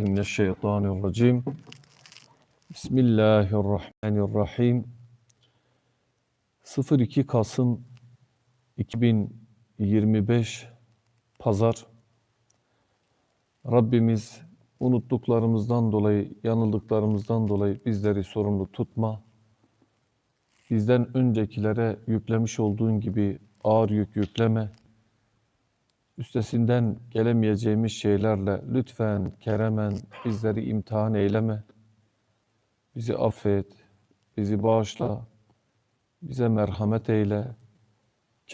Mineşşeytanirracim. Bismillahirrahmanirrahim. 02 Kasım 2025 Pazar. Rabbimiz unuttuklarımızdan dolayı, yanıldıklarımızdan dolayı bizleri sorumlu tutma. Bizden öncekilere yüklemiş olduğun gibi ağır yük yükleme. Üstesinden gelemeyeceğimiz şeylerle lütfen keremen bizleri imtihan eyleme. Bizi affet, bizi bağışla, bize merhamet eyle.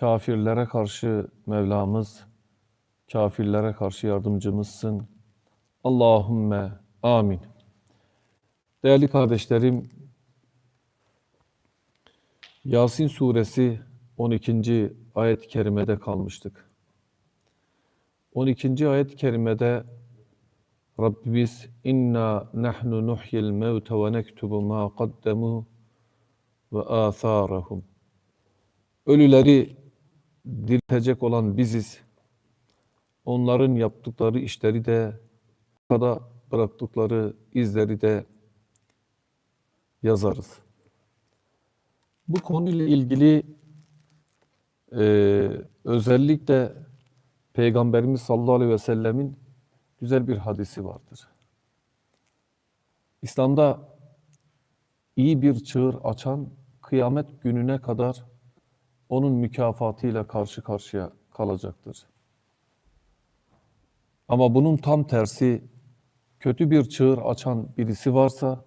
Kafirlere karşı Mevlamız, kafirlere karşı yardımcımızsın. Allahümme amin. Değerli kardeşlerim, Yasin suresi 12. ayet-i kerimede kalmıştık. 12. ayet-i kerimede Rabbimiz inna nahnu nuhyil mevte ve nektubu ma qaddemu ve atharahum. Ölüleri diriltecek olan biziz. Onların yaptıkları işleri de kada bıraktıkları izleri de yazarız. Bu konuyla ilgili e, özellikle Peygamberimiz sallallahu aleyhi ve sellemin güzel bir hadisi vardır. İslam'da iyi bir çığır açan kıyamet gününe kadar onun mükafatıyla karşı karşıya kalacaktır. Ama bunun tam tersi kötü bir çığır açan birisi varsa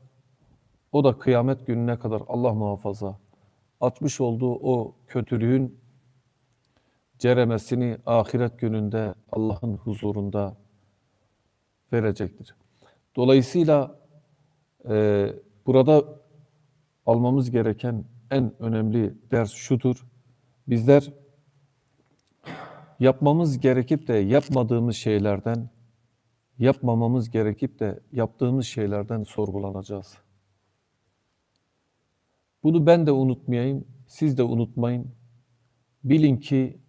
o da kıyamet gününe kadar Allah muhafaza açmış olduğu o kötülüğün ceremesini ahiret gününde Allah'ın huzurunda verecektir. Dolayısıyla e, burada almamız gereken en önemli ders şudur. Bizler yapmamız gerekip de yapmadığımız şeylerden, yapmamamız gerekip de yaptığımız şeylerden sorgulanacağız. Bunu ben de unutmayayım, siz de unutmayın. Bilin ki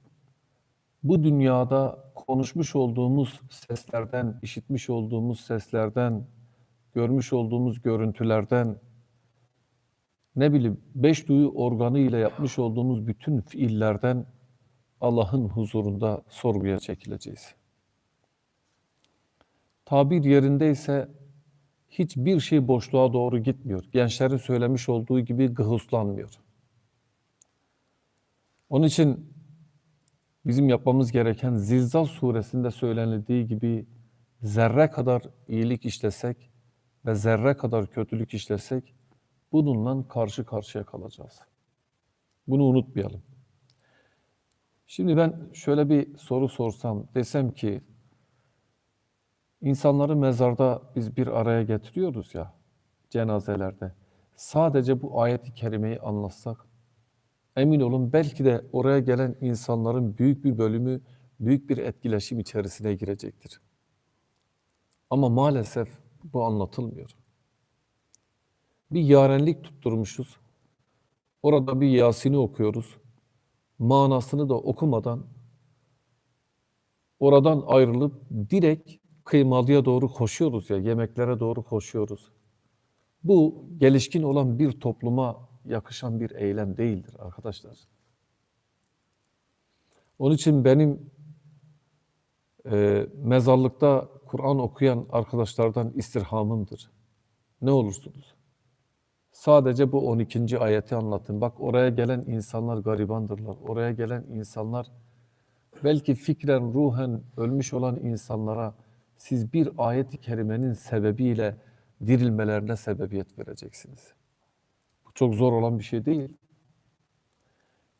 bu dünyada konuşmuş olduğumuz seslerden, işitmiş olduğumuz seslerden, görmüş olduğumuz görüntülerden, ne bileyim beş duyu organı ile yapmış olduğumuz bütün fiillerden Allah'ın huzurunda sorguya çekileceğiz. Tabir yerindeyse hiçbir şey boşluğa doğru gitmiyor. Gençlerin söylemiş olduğu gibi gıhuslanmıyor. Onun için bizim yapmamız gereken Zilzal suresinde söylenildiği gibi zerre kadar iyilik işlesek ve zerre kadar kötülük işlesek bununla karşı karşıya kalacağız. Bunu unutmayalım. Şimdi ben şöyle bir soru sorsam, desem ki insanları mezarda biz bir araya getiriyoruz ya cenazelerde. Sadece bu ayeti kerimeyi anlatsak emin olun belki de oraya gelen insanların büyük bir bölümü büyük bir etkileşim içerisine girecektir. Ama maalesef bu anlatılmıyor. Bir yarenlik tutturmuşuz. Orada bir Yasin'i okuyoruz. Manasını da okumadan oradan ayrılıp direkt kıymalıya doğru koşuyoruz ya, yemeklere doğru koşuyoruz. Bu gelişkin olan bir topluma yakışan bir eylem değildir arkadaşlar. Onun için benim e, mezarlıkta Kur'an okuyan arkadaşlardan istirhamımdır. Ne olursunuz. Sadece bu 12. ayeti anlatın. Bak oraya gelen insanlar garibandırlar. Oraya gelen insanlar belki fikren, ruhen ölmüş olan insanlara siz bir ayet-i kerimenin sebebiyle dirilmelerine sebebiyet vereceksiniz. Çok zor olan bir şey değil.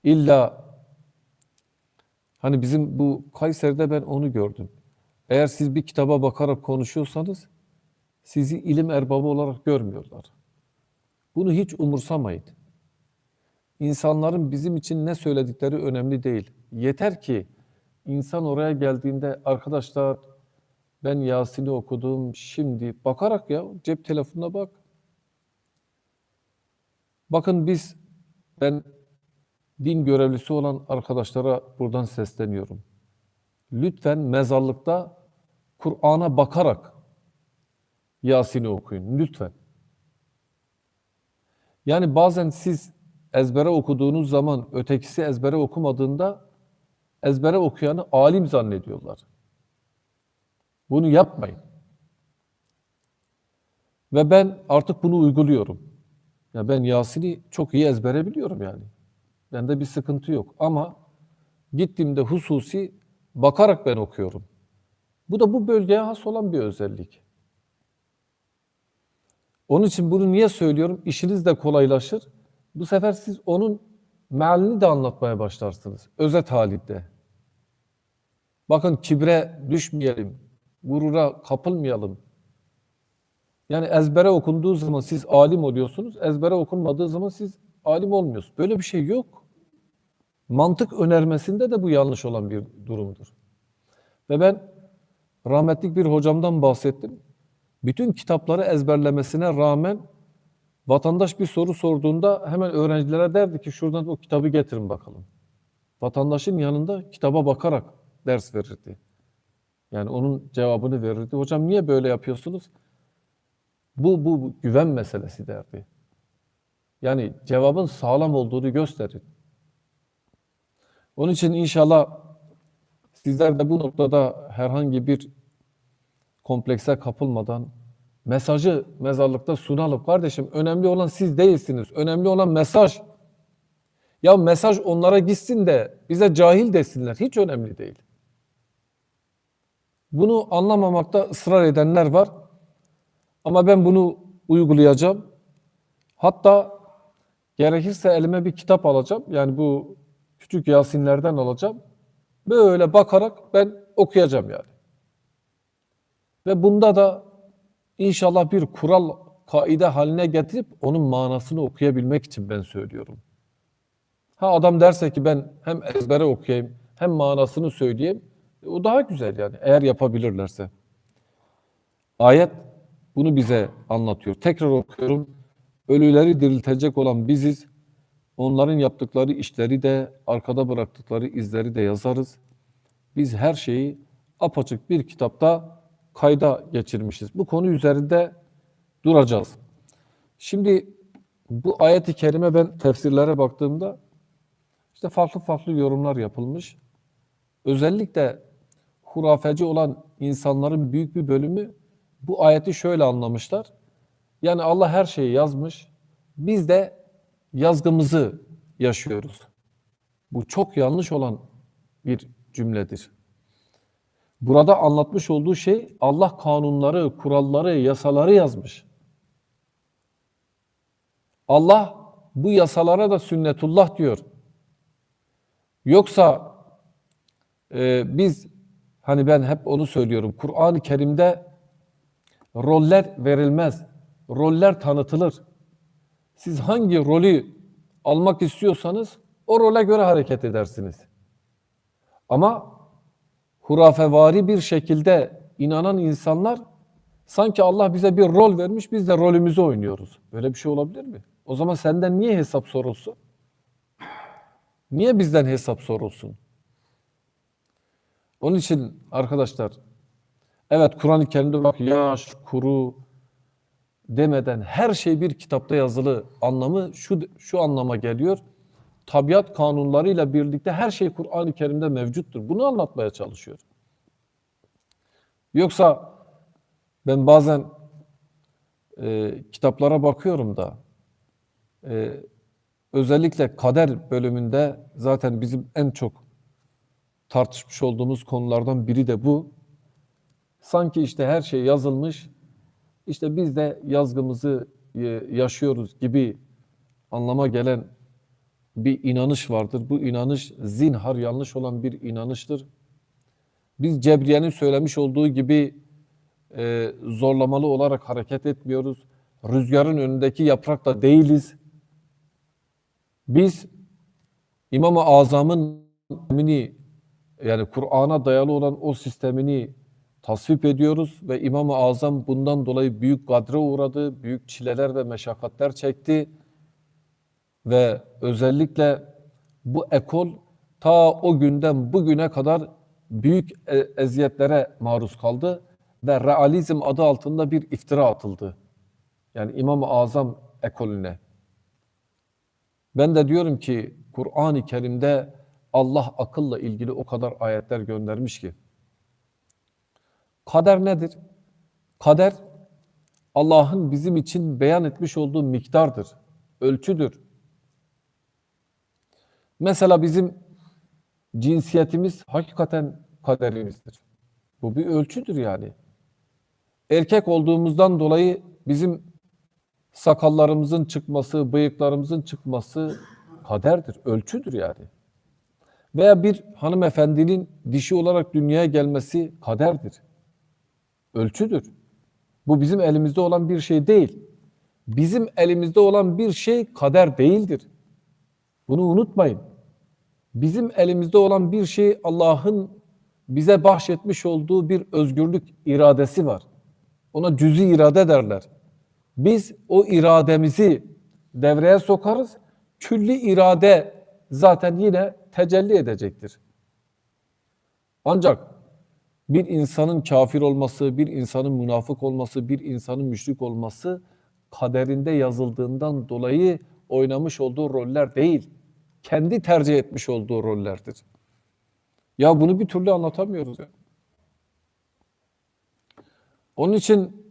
İlla hani bizim bu Kayseri'de ben onu gördüm. Eğer siz bir kitaba bakarak konuşuyorsanız sizi ilim erbabı olarak görmüyorlar. Bunu hiç umursamayın. İnsanların bizim için ne söyledikleri önemli değil. Yeter ki insan oraya geldiğinde arkadaşlar ben Yasin'i okudum şimdi bakarak ya cep telefonuna bak. Bakın biz ben din görevlisi olan arkadaşlara buradan sesleniyorum. Lütfen mezarlıkta Kur'an'a bakarak Yasin'i okuyun lütfen. Yani bazen siz ezbere okuduğunuz zaman ötekisi ezbere okumadığında ezbere okuyanı alim zannediyorlar. Bunu yapmayın. Ve ben artık bunu uyguluyorum. Ya ben Yasin'i çok iyi ezbere biliyorum yani. Bende bir sıkıntı yok. Ama gittiğimde hususi bakarak ben okuyorum. Bu da bu bölgeye has olan bir özellik. Onun için bunu niye söylüyorum? İşiniz de kolaylaşır. Bu sefer siz onun mealini de anlatmaya başlarsınız. Özet halinde. Bakın kibre düşmeyelim. Gurura kapılmayalım. Yani ezbere okunduğu zaman siz alim oluyorsunuz. Ezbere okunmadığı zaman siz alim olmuyorsunuz. Böyle bir şey yok. Mantık önermesinde de bu yanlış olan bir durumdur. Ve ben rahmetlik bir hocamdan bahsettim. Bütün kitapları ezberlemesine rağmen vatandaş bir soru sorduğunda hemen öğrencilere derdi ki şuradan o kitabı getirin bakalım. Vatandaşın yanında kitaba bakarak ders verirdi. Yani onun cevabını verirdi. Hocam niye böyle yapıyorsunuz? Bu, bu, güven meselesi derdi. Yani cevabın sağlam olduğunu gösterir. Onun için inşallah sizler de bu noktada herhangi bir komplekse kapılmadan mesajı mezarlıkta sunalım. Kardeşim önemli olan siz değilsiniz. Önemli olan mesaj. Ya mesaj onlara gitsin de bize cahil desinler. Hiç önemli değil. Bunu anlamamakta ısrar edenler var. Ama ben bunu uygulayacağım. Hatta gerekirse elime bir kitap alacağım. Yani bu küçük Yasinlerden alacağım. Böyle bakarak ben okuyacağım yani. Ve bunda da inşallah bir kural, kaide haline getirip onun manasını okuyabilmek için ben söylüyorum. Ha adam derse ki ben hem ezbere okuyayım hem manasını söyleyeyim. e, O daha güzel yani eğer yapabilirlerse. Ayet bunu bize anlatıyor. Tekrar okuyorum. Ölüleri diriltecek olan biziz. Onların yaptıkları işleri de arkada bıraktıkları izleri de yazarız. Biz her şeyi apaçık bir kitapta kayda geçirmişiz. Bu konu üzerinde duracağız. Şimdi bu ayet-i kerime ben tefsirlere baktığımda işte farklı farklı yorumlar yapılmış. Özellikle hurafeci olan insanların büyük bir bölümü bu ayeti şöyle anlamışlar. Yani Allah her şeyi yazmış. Biz de yazgımızı yaşıyoruz. Bu çok yanlış olan bir cümledir. Burada anlatmış olduğu şey Allah kanunları, kuralları, yasaları yazmış. Allah bu yasalara da sünnetullah diyor. Yoksa e, biz hani ben hep onu söylüyorum. Kur'an-ı Kerim'de roller verilmez. Roller tanıtılır. Siz hangi rolü almak istiyorsanız o role göre hareket edersiniz. Ama hurafevari bir şekilde inanan insanlar sanki Allah bize bir rol vermiş biz de rolümüzü oynuyoruz. Böyle bir şey olabilir mi? O zaman senden niye hesap sorulsun? Niye bizden hesap sorulsun? Onun için arkadaşlar evet Kur'an-ı Kerim'de bak yaş, kuru demeden her şey bir kitapta yazılı anlamı şu şu anlama geliyor. Tabiat kanunlarıyla birlikte her şey Kur'an-ı Kerim'de mevcuttur. Bunu anlatmaya çalışıyor. Yoksa ben bazen e, kitaplara bakıyorum da e, özellikle kader bölümünde zaten bizim en çok tartışmış olduğumuz konulardan biri de bu. Sanki işte her şey yazılmış, işte biz de yazgımızı e, yaşıyoruz gibi anlama gelen bir inanış vardır. Bu inanış zinhar yanlış olan bir inanıştır. Biz Cebriye'nin söylemiş olduğu gibi e, zorlamalı olarak hareket etmiyoruz. Rüzgarın önündeki yaprak da değiliz. Biz İmam-ı Azam'ın yani Kur'an'a dayalı olan o sistemini tasvip ediyoruz ve İmam-ı Azam bundan dolayı büyük gadre uğradı, büyük çileler ve meşakkatler çekti ve özellikle bu ekol ta o günden bugüne kadar büyük e- eziyetlere maruz kaldı ve realizm adı altında bir iftira atıldı. Yani İmam-ı Azam ekolüne. Ben de diyorum ki Kur'an-ı Kerim'de Allah akılla ilgili o kadar ayetler göndermiş ki. Kader nedir? Kader Allah'ın bizim için beyan etmiş olduğu miktardır, ölçüdür. Mesela bizim cinsiyetimiz hakikaten kaderimizdir. Bu bir ölçüdür yani. Erkek olduğumuzdan dolayı bizim sakallarımızın çıkması, bıyıklarımızın çıkması kaderdir, ölçüdür yani. Veya bir hanımefendinin dişi olarak dünyaya gelmesi kaderdir. Ölçüdür. Bu bizim elimizde olan bir şey değil. Bizim elimizde olan bir şey kader değildir. Bunu unutmayın. Bizim elimizde olan bir şey Allah'ın bize bahşetmiş olduğu bir özgürlük iradesi var. Ona cüzi irade derler. Biz o irademizi devreye sokarız. Külli irade zaten yine tecelli edecektir. Ancak bir insanın kafir olması, bir insanın münafık olması, bir insanın müşrik olması kaderinde yazıldığından dolayı oynamış olduğu roller değil. Kendi tercih etmiş olduğu rollerdir. Ya bunu bir türlü anlatamıyoruz ya. Onun için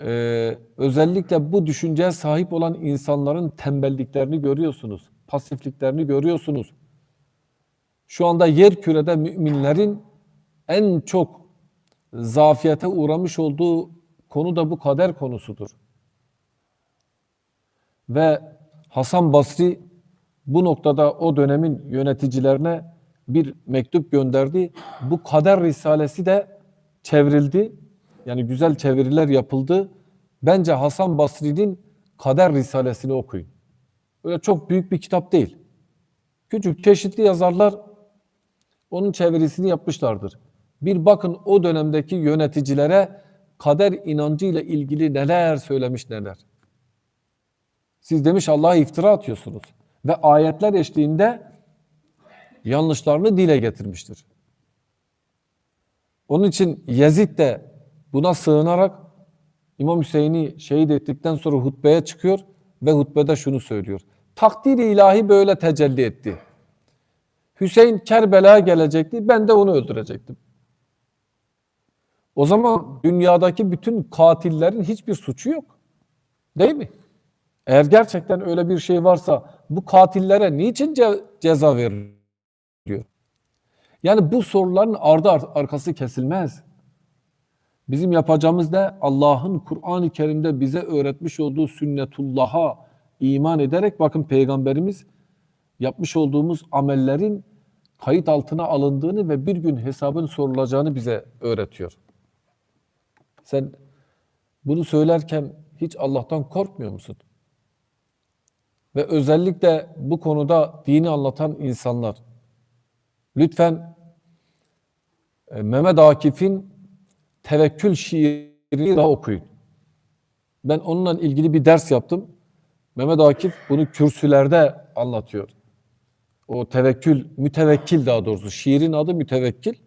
e, özellikle bu düşünceye sahip olan insanların tembelliklerini görüyorsunuz. Pasifliklerini görüyorsunuz. Şu anda yer kürede müminlerin en çok zafiyete uğramış olduğu konu da bu kader konusudur. Ve Hasan Basri bu noktada o dönemin yöneticilerine bir mektup gönderdi. Bu kader risalesi de çevrildi. Yani güzel çeviriler yapıldı. Bence Hasan Basri'nin kader risalesini okuyun. Öyle çok büyük bir kitap değil. Küçük çeşitli yazarlar onun çevirisini yapmışlardır. Bir bakın o dönemdeki yöneticilere kader inancıyla ilgili neler söylemiş neler. Siz demiş Allah'a iftira atıyorsunuz. Ve ayetler eşliğinde yanlışlarını dile getirmiştir. Onun için Yezid de buna sığınarak İmam Hüseyin'i şehit ettikten sonra hutbeye çıkıyor ve hutbede şunu söylüyor. Takdir ilahi böyle tecelli etti. Hüseyin Kerbela'ya gelecekti, ben de onu öldürecektim. O zaman dünyadaki bütün katillerin hiçbir suçu yok. Değil mi? Eğer gerçekten öyle bir şey varsa bu katillere niçin ce ceza veriliyor? Yani bu soruların ardı ar arkası kesilmez. Bizim yapacağımız ne? Allah'ın Kur'an-ı Kerim'de bize öğretmiş olduğu sünnetullah'a iman ederek bakın peygamberimiz yapmış olduğumuz amellerin kayıt altına alındığını ve bir gün hesabın sorulacağını bize öğretiyor. Sen bunu söylerken hiç Allah'tan korkmuyor musun? Ve özellikle bu konuda dini anlatan insanlar lütfen e, Mehmet Akif'in tevekkül şiirini da okuyun. Ben onunla ilgili bir ders yaptım. Mehmet Akif bunu kürsülerde anlatıyor. O tevekkül, mütevekkil daha doğrusu. Şiirin adı mütevekkil.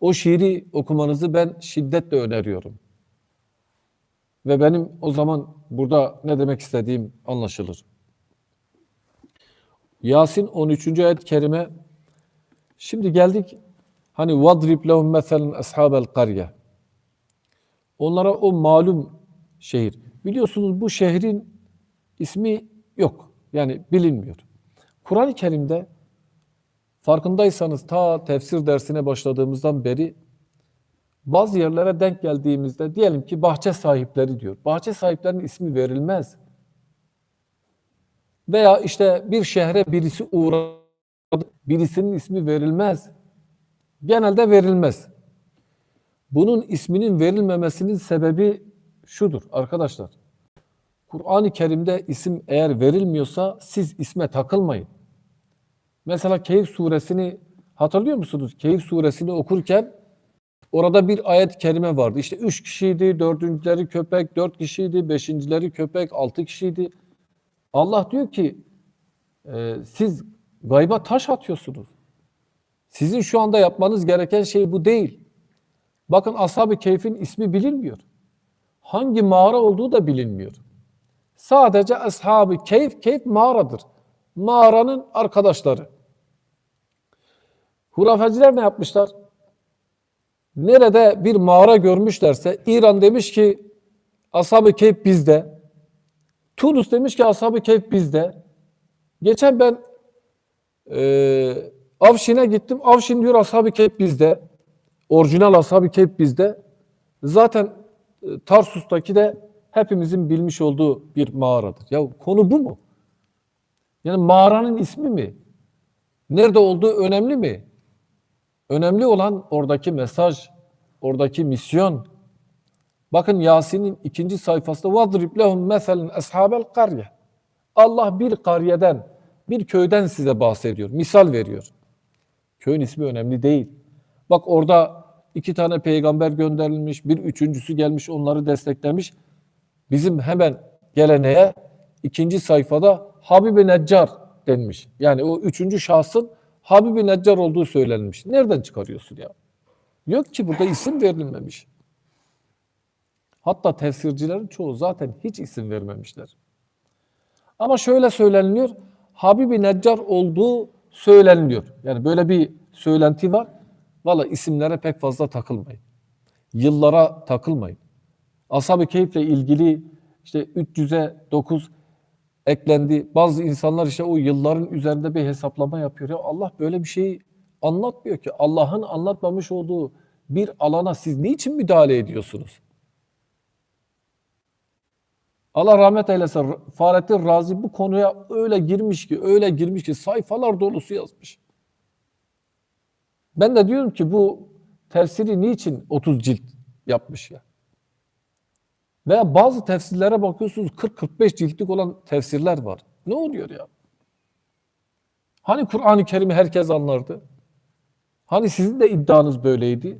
O şiiri okumanızı ben şiddetle öneriyorum. Ve benim o zaman burada ne demek istediğim anlaşılır. Yasin 13. ayet-i kerime Şimdi geldik hani vadrib lehum meselen ashabel karye. Onlara o malum şehir. Biliyorsunuz bu şehrin ismi yok. Yani bilinmiyor. Kur'an-ı Kerim'de farkındaysanız ta tefsir dersine başladığımızdan beri bazı yerlere denk geldiğimizde diyelim ki bahçe sahipleri diyor. Bahçe sahiplerinin ismi verilmez. Veya işte bir şehre birisi uğradı, birisinin ismi verilmez. Genelde verilmez. Bunun isminin verilmemesinin sebebi şudur arkadaşlar. Kur'an-ı Kerim'de isim eğer verilmiyorsa siz isme takılmayın. Mesela Keyif suresini hatırlıyor musunuz? Keyif suresini okurken orada bir ayet-i kerime vardı. İşte üç kişiydi, dördüncüleri köpek, dört kişiydi, beşincileri köpek, altı kişiydi. Allah diyor ki e, siz gayba taş atıyorsunuz. Sizin şu anda yapmanız gereken şey bu değil. Bakın Ashab-ı Keyf'in ismi bilinmiyor. Hangi mağara olduğu da bilinmiyor. Sadece Ashab-ı Keyf, Keyf mağaradır. Mağaranın arkadaşları. Hurafeciler ne yapmışlar? Nerede bir mağara görmüşlerse İran demiş ki Ashab-ı Keyf bizde. Tunus demiş ki Ashab-ı Keyf bizde. Geçen ben e, Avşin'e gittim. Avşin diyor Ashab-ı Keyf bizde. Orijinal Ashab-ı Keyf bizde. Zaten e, Tarsus'taki de hepimizin bilmiş olduğu bir mağaradır. Ya konu bu mu? Yani mağaranın ismi mi? Nerede olduğu önemli mi? Önemli olan oradaki mesaj, oradaki misyon. Bakın Yasin'in ikinci sayfasında وَضْرِبْ لَهُمْ مَثَلًا أَصْحَابَ الْقَرْيَةِ Allah bir karyeden, bir köyden size bahsediyor, misal veriyor. Köyün ismi önemli değil. Bak orada iki tane peygamber gönderilmiş, bir üçüncüsü gelmiş onları desteklemiş. Bizim hemen geleneğe ikinci sayfada Habib-i Neccar denmiş. Yani o üçüncü şahsın Habib-i Neccar olduğu söylenmiş. Nereden çıkarıyorsun ya? Yok ki burada isim verilmemiş. Hatta tefsircilerin çoğu zaten hiç isim vermemişler. Ama şöyle söyleniliyor. Habib-i Neccar olduğu söyleniliyor. Yani böyle bir söylenti var. Valla isimlere pek fazla takılmayın. Yıllara takılmayın. Ashab-ı Keyif'le ilgili işte 300'e 9 eklendi. Bazı insanlar işte o yılların üzerinde bir hesaplama yapıyor. Ya Allah böyle bir şeyi anlatmıyor ki. Allah'ın anlatmamış olduğu bir alana siz niçin müdahale ediyorsunuz? Allah rahmet eylesin. Fahrettin Razi bu konuya öyle girmiş ki, öyle girmiş ki sayfalar dolusu yazmış. Ben de diyorum ki bu tefsiri niçin 30 cilt yapmış ya? Veya bazı tefsirlere bakıyorsunuz 40-45 ciltlik olan tefsirler var. Ne oluyor ya? Hani Kur'an-ı Kerim'i herkes anlardı? Hani sizin de iddianız böyleydi?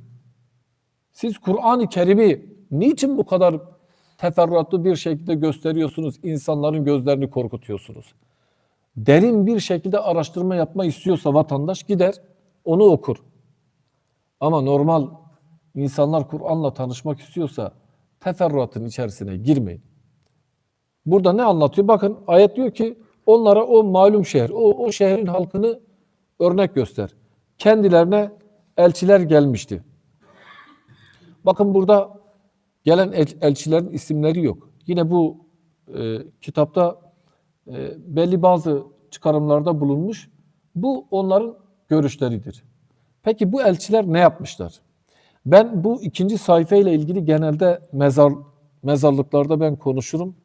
Siz Kur'an-ı Kerim'i niçin bu kadar teferruatlı bir şekilde gösteriyorsunuz, insanların gözlerini korkutuyorsunuz? Derin bir şekilde araştırma yapma istiyorsa vatandaş gider, onu okur. Ama normal insanlar Kur'an'la tanışmak istiyorsa teferruatın içerisine girmeyin. Burada ne anlatıyor? Bakın ayet diyor ki onlara o malum şehir, o, o şehrin halkını örnek göster. Kendilerine elçiler gelmişti. Bakın burada gelen el- elçilerin isimleri yok. Yine bu e, kitapta e, belli bazı çıkarımlarda bulunmuş. Bu onların görüşleridir. Peki bu elçiler ne yapmışlar? Ben bu ikinci sayfa ile ilgili genelde mezar mezarlıklarda ben konuşurum.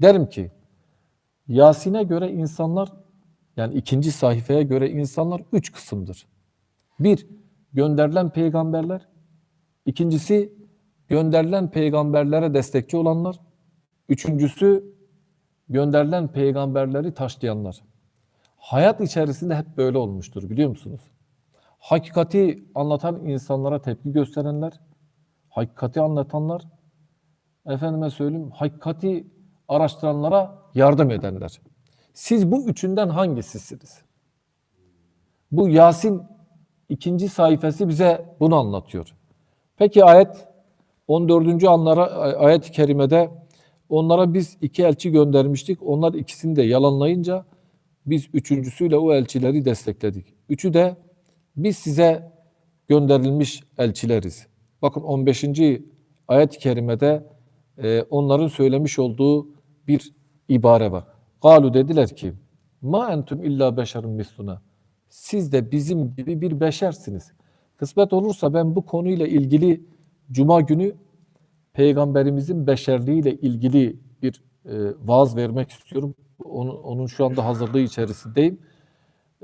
Derim ki Yasin'e göre insanlar yani ikinci sayfaya göre insanlar üç kısımdır. Bir, gönderilen peygamberler. İkincisi, gönderilen peygamberlere destekçi olanlar. Üçüncüsü, gönderilen peygamberleri taşlayanlar. Hayat içerisinde hep böyle olmuştur biliyor musunuz? Hakikati anlatan insanlara tepki gösterenler, hakikati anlatanlar, efendime söyleyeyim, hakikati araştıranlara yardım edenler. Siz bu üçünden hangisisiniz? Bu Yasin ikinci sayfası bize bunu anlatıyor. Peki ayet 14. anlara ayet-i kerimede onlara biz iki elçi göndermiştik. Onlar ikisini de yalanlayınca biz üçüncüsüyle o elçileri destekledik. Üçü de biz size gönderilmiş elçileriz. Bakın 15. ayet-i kerimede e, onların söylemiş olduğu bir ibare var. Galu dediler ki ma entum illa beşerun misluna. Siz de bizim gibi bir beşersiniz. Kısmet olursa ben bu konuyla ilgili cuma günü peygamberimizin beşerliğiyle ilgili bir e, vaaz vermek istiyorum. Onun, onun şu anda hazırlığı içerisindeyim.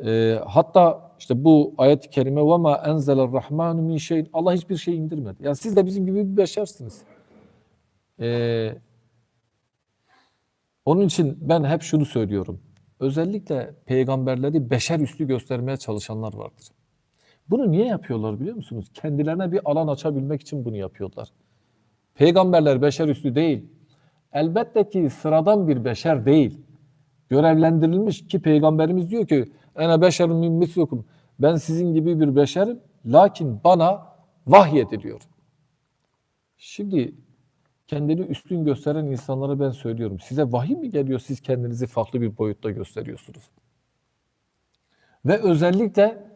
E, hatta işte bu ayet-i kerime ve ma enzeler rahmanu min şeyin Allah hiçbir şey indirmedi. Yani siz de bizim gibi bir beşersiniz. E, onun için ben hep şunu söylüyorum. Özellikle peygamberleri beşer üstü göstermeye çalışanlar vardır. Bunu niye yapıyorlar biliyor musunuz? Kendilerine bir alan açabilmek için bunu yapıyorlar. Peygamberler beşer üstü değil. Elbette ki sıradan bir beşer değil. Görevlendirilmiş ki peygamberimiz diyor ki ene beşerun min mislukum. Ben sizin gibi bir beşerim lakin bana vahyediliyor. Şimdi kendini üstün gösteren insanlara ben söylüyorum. Size vahiy mi geliyor? Siz kendinizi farklı bir boyutta gösteriyorsunuz. Ve özellikle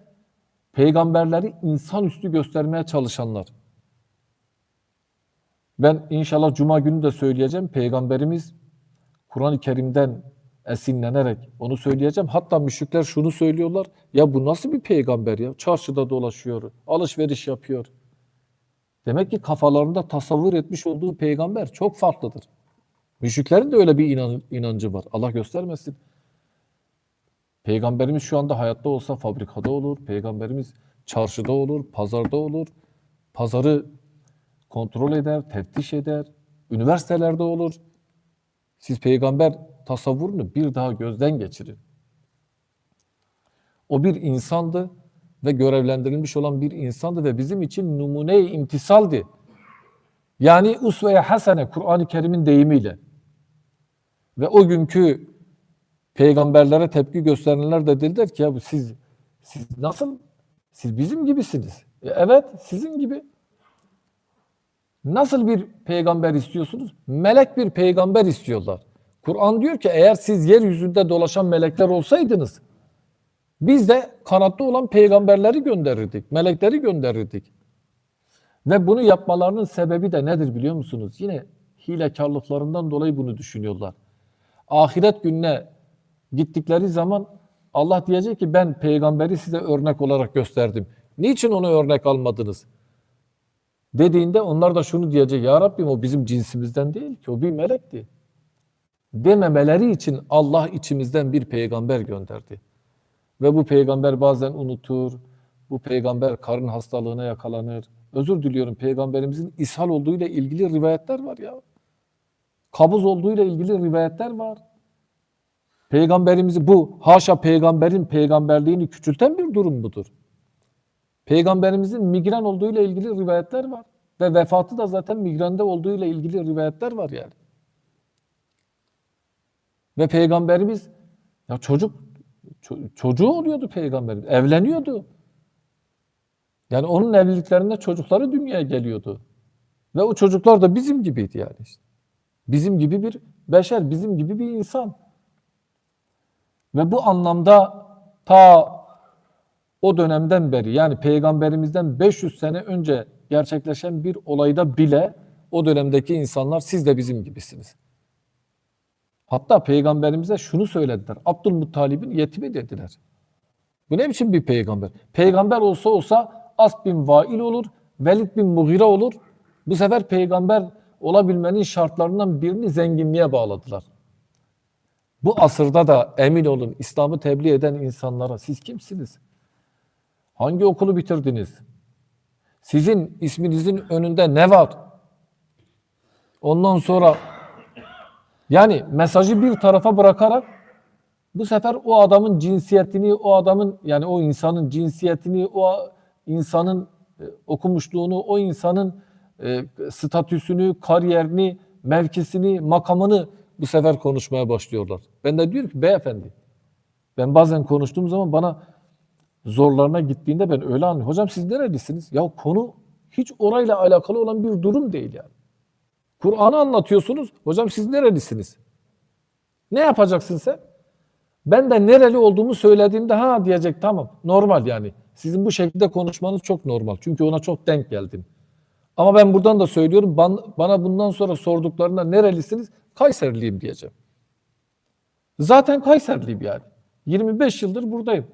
peygamberleri insanüstü göstermeye çalışanlar. Ben inşallah cuma günü de söyleyeceğim. Peygamberimiz Kur'an-ı Kerim'den esinlenerek onu söyleyeceğim. Hatta müşrikler şunu söylüyorlar. Ya bu nasıl bir peygamber ya? Çarşıda dolaşıyor, alışveriş yapıyor. Demek ki kafalarında tasavvur etmiş olduğu peygamber çok farklıdır. Müşriklerin de öyle bir inan- inancı var. Allah göstermesin. Peygamberimiz şu anda hayatta olsa fabrikada olur. Peygamberimiz çarşıda olur, pazarda olur. Pazarı kontrol eder, teftiş eder. Üniversitelerde olur. Siz peygamber tasavvurunu bir daha gözden geçirin. O bir insandı ve görevlendirilmiş olan bir insandı ve bizim için numune-i imtisaldi. Yani usve-i hasene Kur'an-ı Kerim'in deyimiyle. Ve o günkü peygamberlere tepki gösterenler de dediler ki ya bu siz siz nasıl siz bizim gibisiniz. E, evet sizin gibi. Nasıl bir peygamber istiyorsunuz? Melek bir peygamber istiyorlar. Kur'an diyor ki eğer siz yeryüzünde dolaşan melekler olsaydınız biz de kanatta olan peygamberleri gönderirdik, melekleri gönderirdik. Ve bunu yapmalarının sebebi de nedir biliyor musunuz? Yine hilekarlıklarından dolayı bunu düşünüyorlar. Ahiret gününe gittikleri zaman Allah diyecek ki ben peygamberi size örnek olarak gösterdim. Niçin onu örnek almadınız? Dediğinde onlar da şunu diyecek. Ya Rabbim o bizim cinsimizden değil ki o bir melekti. Dememeleri için Allah içimizden bir peygamber gönderdi. Ve bu peygamber bazen unutur. Bu peygamber karın hastalığına yakalanır. Özür diliyorum peygamberimizin ishal olduğuyla ilgili rivayetler var ya. Kabuz olduğuyla ilgili rivayetler var. Peygamberimizi bu haşa peygamberin peygamberliğini küçülten bir durum mudur? Peygamberimizin migren olduğuyla ilgili rivayetler var. Ve vefatı da zaten migrende olduğuyla ilgili rivayetler var yani. Ve peygamberimiz ya çocuk ço- çocuğu oluyordu peygamberimiz. Evleniyordu. Yani onun evliliklerinde çocukları dünyaya geliyordu. Ve o çocuklar da bizim gibiydi yani işte. Bizim gibi bir beşer, bizim gibi bir insan. Ve bu anlamda ta o dönemden beri yani peygamberimizden 500 sene önce gerçekleşen bir olayda bile o dönemdeki insanlar siz de bizim gibisiniz. Hatta peygamberimize şunu söylediler. Abdülmuttalib'in yetimi dediler. Bu ne biçim bir peygamber? Peygamber olsa olsa As bin Vail olur, Velid bin Mughire olur. Bu sefer peygamber olabilmenin şartlarından birini zenginliğe bağladılar. Bu asırda da emin olun İslam'ı tebliğ eden insanlara siz kimsiniz? Hangi okulu bitirdiniz? Sizin isminizin önünde ne var? Ondan sonra yani mesajı bir tarafa bırakarak bu sefer o adamın cinsiyetini, o adamın yani o insanın cinsiyetini, o insanın e, okumuşluğunu, o insanın e, statüsünü, kariyerini, mevkisini, makamını bu sefer konuşmaya başlıyorlar. Ben de diyorum ki beyefendi ben bazen konuştuğum zaman bana zorlarına gittiğinde ben öyle anlıyorum. Hocam siz nerelisiniz? Ya konu hiç orayla alakalı olan bir durum değil yani. Kur'an'ı anlatıyorsunuz. Hocam siz nerelisiniz? Ne yapacaksın sen? Ben de nereli olduğumu söylediğimde ha diyecek tamam normal yani. Sizin bu şekilde konuşmanız çok normal. Çünkü ona çok denk geldim. Ama ben buradan da söylüyorum ban- bana bundan sonra sorduklarında nerelisiniz? Kayserliyim diyeceğim. Zaten Kayserliyim yani. 25 yıldır buradayım.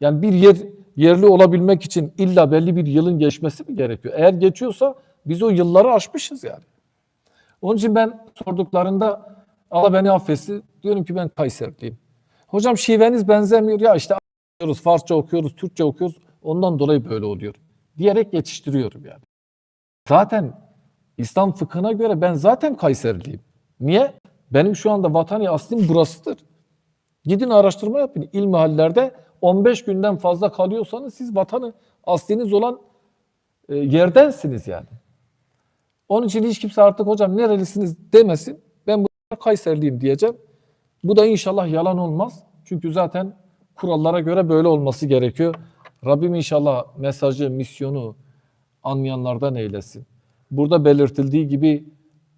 Yani bir yer yerli olabilmek için illa belli bir yılın geçmesi mi gerekiyor? Eğer geçiyorsa biz o yılları aşmışız yani. Onun için ben sorduklarında Allah beni affetsin diyorum ki ben Kayserliyim. Hocam şiveniz benzemiyor ya işte okuyoruz, Farsça okuyoruz, Türkçe okuyoruz. Ondan dolayı böyle oluyor. Diyerek yetiştiriyorum yani. Zaten İslam fıkhına göre ben zaten Kayserliyim. Niye? Benim şu anda vatani aslim burasıdır. Gidin araştırma yapın. İlmihallerde 15 günden fazla kalıyorsanız siz vatanı asliniz olan e, yerdensiniz yani. Onun için hiç kimse artık hocam nerelisiniz demesin. Ben bu Kayserliyim diyeceğim. Bu da inşallah yalan olmaz. Çünkü zaten kurallara göre böyle olması gerekiyor. Rabbim inşallah mesajı, misyonu anlayanlardan eylesin. burada belirtildiği gibi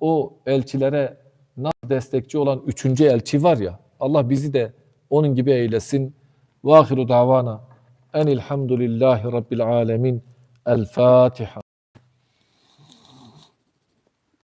o elçilere nasıl destekçi olan üçüncü elçi var ya Allah bizi de onun gibi eylesin. Ve ahiru davana enilhamdülillahi rabbil alemin. El Fatiha.